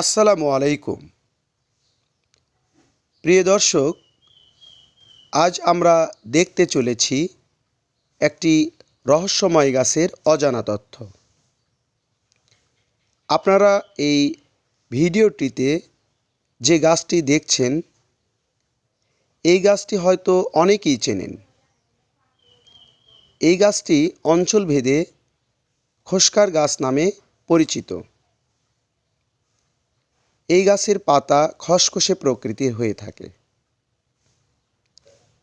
আসসালামু আলাইকুম। প্রিয় দর্শক, আজ আমরা দেখতে চলেছি একটি রহস্যময় গাছের অজানা তথ্য। আপনারা এই ভিডিওটিতে যে গাছটি দেখছেন, এই গাছটি হয়তো অনেকেই চেনেন। এই গাছটি অঞ্চলভেদে খোসকার গাছ নামে পরিচিত। এই গাছের পাতা খসখসে প্রকৃতির হয়ে থাকে।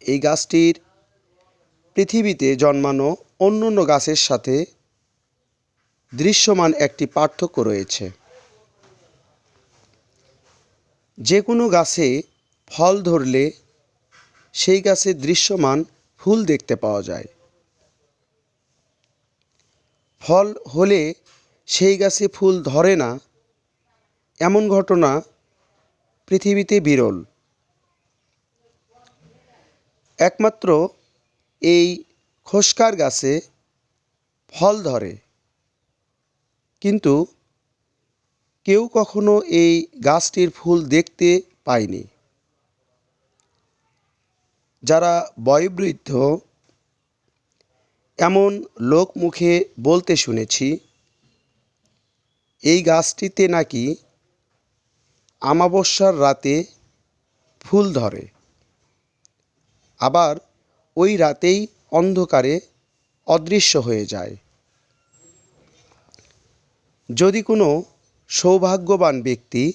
এই গাছটির পৃথিবীতে জন্মানো অন্য অন্য গাছের সাথে দৃশ্যমান একটি পার্থক্য রয়েছে। যে কোনো গাছে ফল ধরলে সেই গাছে দৃশ্যমান ফুল দেখতে পাওয়া যায়। ফল হলে সেই গাছে ফুল ধরে না এমন ঘটনা পৃথিবীতে বিরল। একমাত্র এই খোসকার গাছে ফল ধরে। কিন্তু কেউ কখনো এই গাছটির ফুল দেখতে পায়নি। যারা বয়োবৃদ্ধ, এমন লোক মুখে বলতে শুনেছি, এই গাছটিতে নাকি আমাবস্যার রাতে ফুল ধরে। আবার ওই রাতেই অন্ধকারে অদৃশ্য হয়ে যায়। যদি কোনো সৌভাগ্যবান ব্যক্তি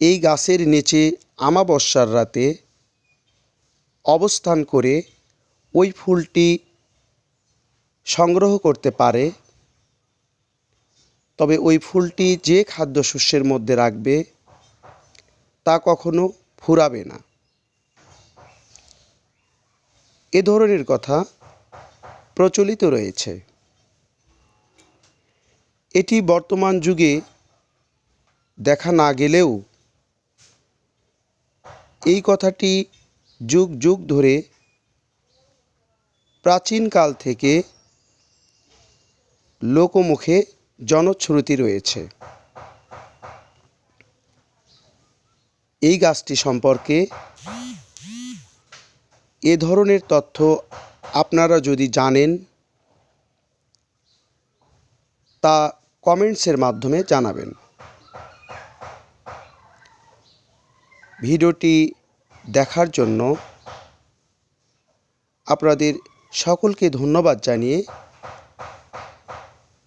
এই গাছের নিচে আমাবস্যার রাতে অবস্থান করে ওই ফুলটি সংগ্রহ করতে পারে তবে ওই ফুলটি যে খাদ্যশস্যের মধ্যে রাখবে, তা কখনো ফুরাবে না। এ ধরনের কথা প্রচলিত রয়েছে। এটি বর্তমান যুগে দেখা না গেলেও এই কথাটি যুগ যুগ ধরে প্রাচীনকাল থেকে লোকমুখে জনশ্রুতি রয়েছে। এই গাছটি সম্পর্কে এ ধরনের তথ্য আপনারা যদি জানেন, তা কমেন্টসের মাধ্যমে জানাবেন। ভিডিওটি দেখার জন্য আপনাদের সকলকে ধন্যবাদ জানিয়ে